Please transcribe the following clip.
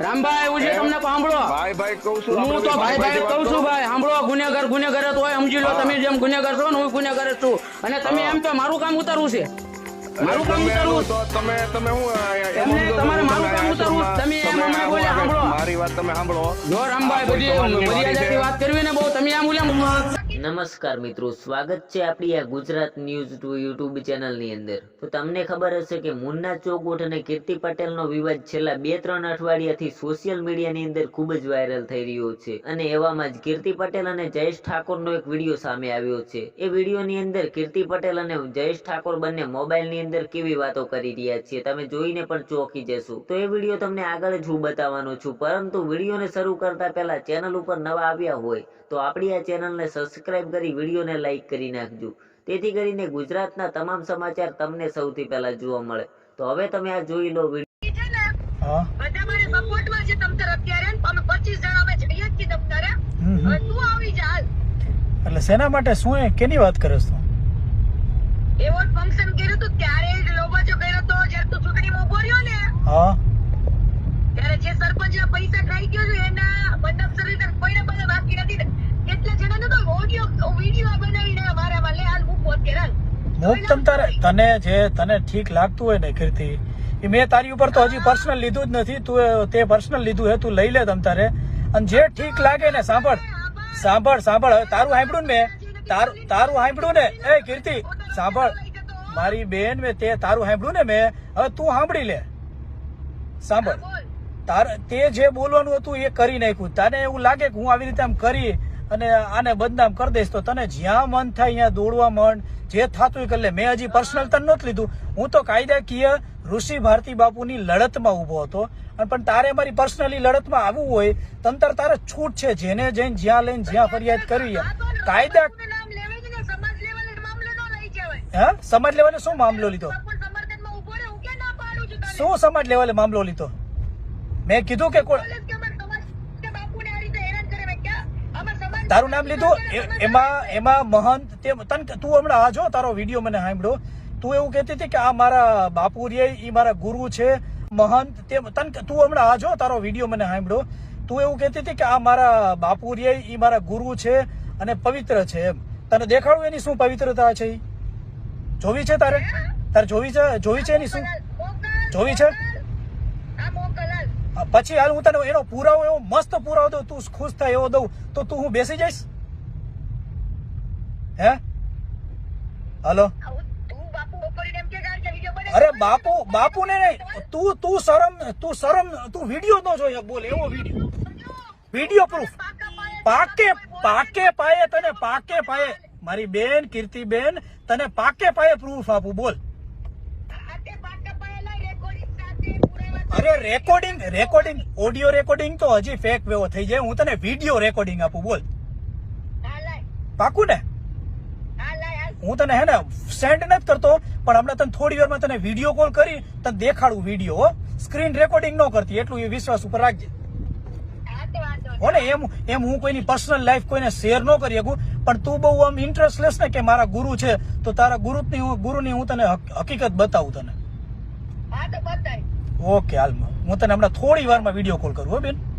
રામભાઈ હું જે તમને સાંભળો. ભાઈ ભાઈ કહું છું હું તો ભાઈ ભાઈ કહું છું ભાઈ સાંભળો ગુનેગાર ગુનેગાર તો હોય સમજી લો તમે જેમ ગુનેગાર છો ને હું ગુનેગાર છું. અને તમે એમ તો મારું કામ ઉતારવું છે. મારું કામ ઉતારવું તો તમે તમે હું એમ તમને તમારે મારું કામ ઉતારવું તમે એમ અમને બોલ્યા આગળ- સાંભળો. મારી વાત તમે સાંભળો. જો રામભાઈ બધી મર્યાદાથી વાત કરવી ને બહુ તમે આમ ઉલ્યા નમસ્કાર મિત્રો, સ્વાગત છે આપણી આ ગુજરાત ન્યૂઝ ટુ યુટ્યુબ ચેનલની અંદર. તો તમને ખબર હશે કે મુન્ના ચોગોઠ અને કીર્તિ પટેલનો વિવાદ છેલ્લા બે ત્રણ અઠવાડિયાથી સોશિયલ મીડિયાની અંદર ખૂબ જ વાયરલ થઈ રહ્યો છે. અને એવામાં જ કીર્તિ પટેલ અને જયેશ ઠાકોરનો એક વીડિયો સામે આવ્યો છે. એ વિડીયોની અંદર કીર્તિ પટેલ અને જયેશ ઠાકોર બંને મોબાઈલની અંદર કેવી વાતો કરી રહ્યા છે, તમે જોઈને પણ ચોંકી જશો. તો એ વીડિયો તમને આગળ જ હું બતાવવાનો છું. પરંતુ વિડીયોને શરૂ કરતા પહેલા ચેનલ ઉપર નવા આવ્યા હોય, તો આપણી આ ચેનલને સબસ્ક્રાઇબ કરી વિડીયોને લાઇક કરી નાખજો. તેથી કરીને ગુજરાતના તમામ સમાચાર તમને સૌથી પહેલા જોવા મળે. તો હવે તમે આ જોઈ લો બધા મારે સપોર્ટમાં છે તમ તાર અત્યારે અમે 25 જણા અમે જઈએ જ છીએ તમ તારે. હમ હમ. હવે તું આવી જા એટલે શેના માટે શું કેની વાત કરે તું? એવો ફંક્શન કર્યું તો ત્યારે જ લોબાચો કર્યો તો જ્યારે તું ચૂંટણીમાં ઊભો રહ્યો ને હા ત્યારે જે સરપંચના પૈસા ખાઈ ગયો છે એના મંડપ સર્વિસ કોઈને પાસે બાકી નથી ને કેટલા જણાનો તો ઓડિયો વીડિયો બનાવીને મારામાં લે હાલ મૂકો હાલ તમ તારે તને જે તને ઠીક લાગતું હોય ને કીર્તિ, એ મેં તારી ઉપર તો હજી પર્સનલ લીધું જ નથી. તું તે પર્સનલ લીધું હે, તું લઈ લે તમ તારે. અને જે ઠીક લાગે ને, સાંભળ. સાંભળ સાંભળ. તારું સાંભળ્યું ને મેં. તારું તારું સાંભળ્યું ને. એ કીર્તિ, સાંભળ. મારી બેન મેં તે તારું સાંભળ્યું ને મેં. હવે તું સાંભળી લે. સાંભળ. તાર, તે જે બોલવાનું હતું એ કરી નાખ્યું. તને એવું લાગે કે હું આવી રીતે આમ કરી અને આને બદનામ કરી દઈશ તો તને જ્યાં મન થાય ત્યાં દોડવા મન. જે થતું કરી લે. મેં હજી પર્સનલ તને નહોતું લીધું. હું તો કાયદાકીય ઋષિ ભારતી બાપુની લડતમાં ઊભો હતો. અને પણ તારે મારી પર્સનલી લડતમાં આવવું હોય તંતર તારે છૂટ છે. જેને જઈને જ્યાં લઈને જ્યાં ફરિયાદ કરવી કાયદા હા? સમાજ લેવાને શું મામલો લીધો? શું સમાજ લેવલે મામલો લીધો? મેં કીધું કે કોઈ બોલે છે કે અમારા સમાજ કે બાપુને આ રીતે હેરાન કરે મેં ક્યાં અમારા સમાજ તારું નામ લીધું? એમાં એમાં મહંત તે તન તું હમણાં આ જો તારો વીડિયો મને સાંભળ્યો. તું એવું કહેતી હતી કે આ મારા બાપુ રે એ મારા ગુરુ છે. મહંત તે તન તું હમણાં આ જો તારો વીડિયો મને સાંભળ્યો. તું એવું કહેતી હતી કે આ મારા બાપુ રે એ મારા ગુરુ છે અને પવિત્ર છે એમ. તને દેખાડું એની શું પવિત્રતા છે એ જોવી છે તારે? તારે જોવી છે? જોવી છે એની શું? જોવી છે? પછી હાલ હું તને એનો પુરાવો, એવો મસ્ત પુરાવો દઉં, તું ખુશ થાય એવો દઉં. તો તું હું બેસી જઈશ? હે? હલો? તું બને અરે બાપુ બાપુ ને નહીં. તું તું શરમ તું શરમ, તું વીડિયો નો જોઈએ બોલ, એવો વીડિયો. વીડિયો પ્રૂફ પાકે પાકે પાયે તને, પાકે પાયે. મારી બેન, કીર્તિબેન, તને પાકે પાયે પ્રૂફ આપું, બોલ સાથે પાકા પાયેલા રેકોર્ડિંગ સાથે પુરાવા અરે રેકોર્ડિંગ રેકોર્ડિંગ ઓડિયો રેકોર્ડિંગ તો હજી ફેક વેવો થઈ જાય. હું તને વીડિયો રેકોર્ડિંગ આપું બોલ. પાકું ને? હા તને હે ને સેન્ડ નથી કરતો પણ હમણાં તને થોડી વારમાં તને વીડિયો કોલ કરી તને દેખાડું વીડિયો હો. સ્ક્રીન રેકોર્ડિંગ ન કરતી એટલું એ વિશ્વાસ ઉપર રાખજે. હા ને એમ એમ હું કોઈની પર્સનલ લાઈફ કોઈને શેર ન કરી શકું પણ તું બહુ આમ ઇન્ટરેસ્ટ લેસ ને કે મારા ગુરુ છે તો તારા ગુરુની હું ગુરુની હું તને હકીકત બતાવું તને. હા તો બતાય. ઓકે હાલમાં. હું તને હમણાં થોડી વારમાં વીડિયો કોલ કરું હો બેન.